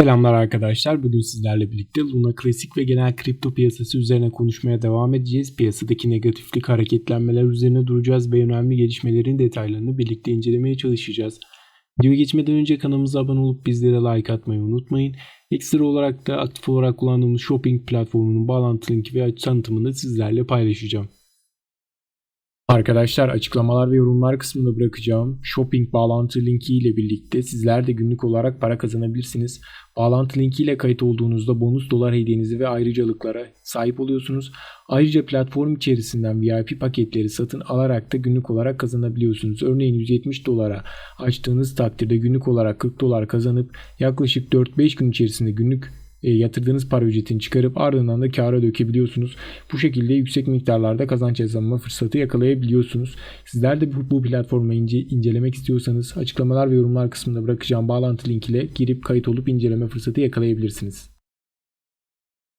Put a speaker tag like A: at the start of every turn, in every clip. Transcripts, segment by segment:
A: Selamlar arkadaşlar. Bugün sizlerle birlikte Luna Klasik ve genel kripto piyasası üzerine konuşmaya devam edeceğiz. Piyasadaki negatiflik hareketlenmeler üzerine duracağız ve önemli gelişmelerin detaylarını birlikte incelemeye çalışacağız. Videoya geçmeden önce kanalımıza abone olup bizlere like atmayı unutmayın. Ekstra olarak da aktif olarak kullandığımız shopping platformunun bağlantı linki ve tanıtımını sizlerle paylaşacağım. Arkadaşlar açıklamalar ve yorumlar kısmına bırakacağım shopping bağlantı linki ile birlikte sizler de günlük olarak para kazanabilirsiniz. Bağlantı linki ile kayıt olduğunuzda bonus dolar hediyenizi ve ayrıcalıklara sahip oluyorsunuz. Ayrıca platform içerisinden VIP paketleri satın alarak da günlük olarak kazanabiliyorsunuz. Örneğin 170 dolara açtığınız takdirde günlük olarak 40 dolar kazanıp yaklaşık 4-5 gün içerisinde günlük yatırdığınız para ücretini çıkarıp ardından da kâra dökebiliyorsunuz. Bu şekilde yüksek miktarlarda kazanç kazanma fırsatı yakalayabiliyorsunuz. Sizler de bu, bu platformu ince, incelemek istiyorsanız açıklamalar ve yorumlar kısmında bırakacağım bağlantı link ile girip kayıt olup inceleme fırsatı yakalayabilirsiniz.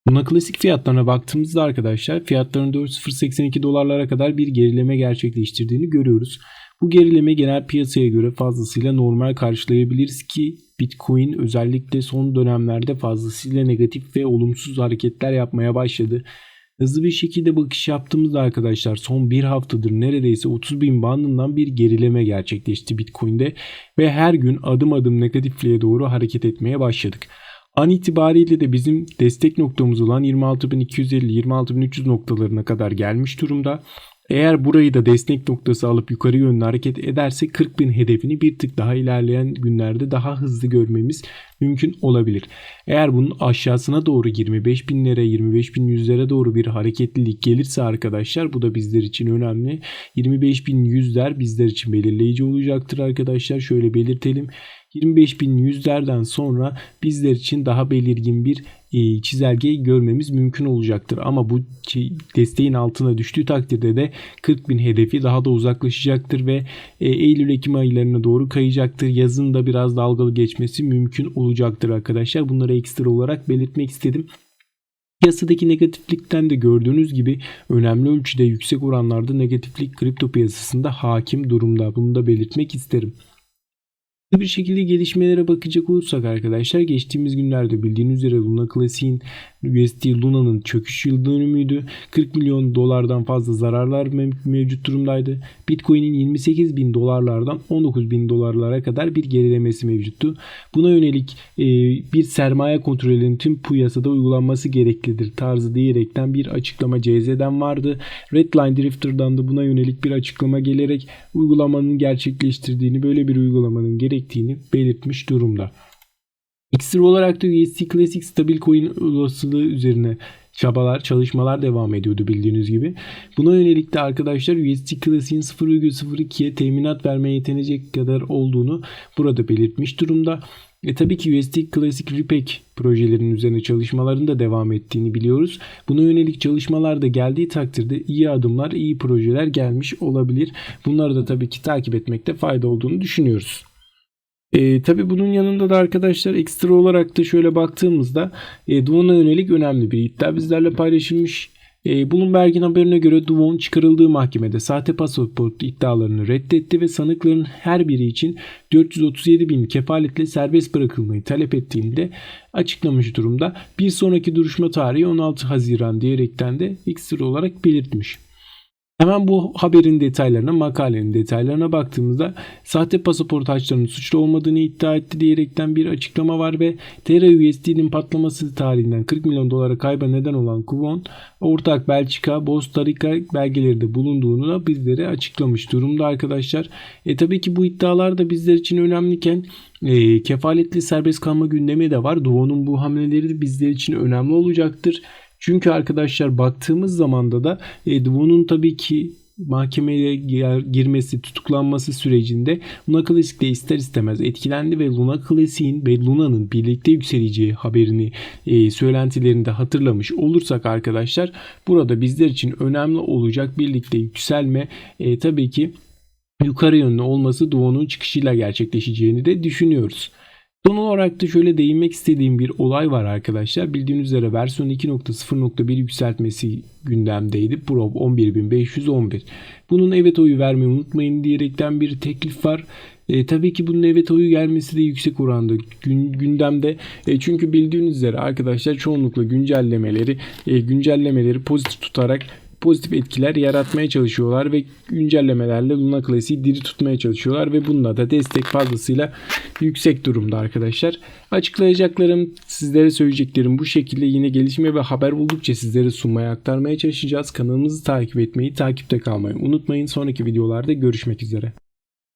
A: Buna klasik fiyatlarına baktığımızda arkadaşlar fiyatların 4.082 dolarlara kadar bir gerileme gerçekleştirdiğini görüyoruz. Bu gerileme genel piyasaya göre fazlasıyla normal karşılayabiliriz ki Bitcoin özellikle son dönemlerde fazlasıyla negatif ve olumsuz hareketler yapmaya başladı. Hızlı bir şekilde bakış yaptığımızda arkadaşlar son bir haftadır neredeyse 30 bin bandından bir gerileme gerçekleşti Bitcoin'de ve her gün adım adım negatifliğe doğru hareket etmeye başladık. An itibariyle de bizim destek noktamız olan 26.250-26.300 noktalarına kadar gelmiş durumda. Eğer burayı da destek noktası alıp yukarı yönlü hareket ederse 40 bin hedefini bir tık daha ilerleyen günlerde daha hızlı görmemiz mümkün olabilir. Eğer bunun aşağısına doğru 25 binlere 25 bin yüzlere doğru bir hareketlilik gelirse arkadaşlar bu da bizler için önemli. 25 bin yüzler bizler için belirleyici olacaktır arkadaşlar. Şöyle belirtelim. 25 bin yüzlerden sonra bizler için daha belirgin bir çizelgeyi görmemiz mümkün olacaktır. Ama bu desteğin altına düştüğü takdirde de 40 bin hedefi daha da uzaklaşacaktır ve e, Eylül-Ekim aylarına doğru kayacaktır. Yazın da biraz dalgalı geçmesi mümkün olacaktır arkadaşlar. Bunları ekstra olarak belirtmek istedim. Piyasadaki negatiflikten de gördüğünüz gibi önemli ölçüde yüksek oranlarda negatiflik kripto piyasasında hakim durumda. Bunu da belirtmek isterim bir şekilde gelişmelere bakacak olursak arkadaşlar geçtiğimiz günlerde bildiğiniz üzere Luna Classic'in USD Luna'nın çöküş yıl dönümüydü. 40 milyon dolardan fazla zararlar mevcut durumdaydı. Bitcoin'in 28 bin dolarlardan 19 bin dolarlara kadar bir gerilemesi mevcuttu. Buna yönelik e, bir sermaye kontrolünün tüm piyasada uygulanması gereklidir tarzı diyerekten bir açıklama CZ'den vardı. Redline Drifter'dan da buna yönelik bir açıklama gelerek uygulamanın gerçekleştirdiğini böyle bir uygulamanın gerektiğini belirtmiş durumda. Ekstra olarak da USD Classic stabil coin olasılığı üzerine çabalar, çalışmalar devam ediyordu bildiğiniz gibi. Buna yönelik de arkadaşlar USD Classic'in 0,02'ye teminat vermeye yetenecek kadar olduğunu burada belirtmiş durumda. E tabii ki USD Classic Repack projelerinin üzerine çalışmaların da devam ettiğini biliyoruz. Buna yönelik çalışmalar da geldiği takdirde iyi adımlar, iyi projeler gelmiş olabilir. Bunları da tabii ki takip etmekte fayda olduğunu düşünüyoruz. E, tabii bunun yanında da arkadaşlar ekstra olarak da şöyle baktığımızda e, Duvon'a yönelik önemli bir iddia bizlerle paylaşılmış. E, Bloomberg'in haberine göre Duvon çıkarıldığı mahkemede sahte pasaport iddialarını reddetti ve sanıkların her biri için 437 bin kefaletle serbest bırakılmayı talep ettiğinde açıklamış durumda. Bir sonraki duruşma tarihi 16 Haziran diyerekten de ekstra olarak belirtmiş. Hemen bu haberin detaylarına, makalenin detaylarına baktığımızda sahte pasaport harçlarının suçlu olmadığını iddia etti diyerekten bir açıklama var ve Terra USD'nin patlaması tarihinden 40 milyon dolara kayba neden olan Kuvon, ortak Belçika, Costa Rica belgeleri de bulunduğunu da bizlere açıklamış durumda arkadaşlar. E tabii ki bu iddialar da bizler için önemliyken e, kefaletli serbest kalma gündemi de var. Duo'nun bu hamleleri de bizler için önemli olacaktır. Çünkü arkadaşlar baktığımız zamanda da e, tabii ki mahkemeye girmesi, tutuklanması sürecinde Luna Classic de ister istemez etkilendi ve Luna Classic'in ve Luna'nın birlikte yükseleceği haberini, e, söylentilerini de hatırlamış olursak arkadaşlar burada bizler için önemli olacak birlikte yükselme e, tabii ki yukarı yönlü olması Duo'nun çıkışıyla gerçekleşeceğini de düşünüyoruz. Son olarak da şöyle değinmek istediğim bir olay var arkadaşlar. Bildiğiniz üzere versiyon 2.0.1 yükseltmesi gündemdeydi. Probe 11511. Bunun evet oyu vermeyi unutmayın diyerekten bir teklif var. E, tabii ki bunun evet oyu gelmesi de yüksek oranda gün, gündemde. E, çünkü bildiğiniz üzere arkadaşlar çoğunlukla güncellemeleri e, güncellemeleri pozitif tutarak pozitif etkiler yaratmaya çalışıyorlar ve güncellemelerle Luna Classic'i diri tutmaya çalışıyorlar ve bununla da destek fazlasıyla yüksek durumda arkadaşlar. Açıklayacaklarım, sizlere söyleyeceklerim bu şekilde yine gelişme ve haber buldukça sizlere sunmaya aktarmaya çalışacağız. Kanalımızı takip etmeyi, takipte kalmayı unutmayın. Sonraki videolarda görüşmek üzere.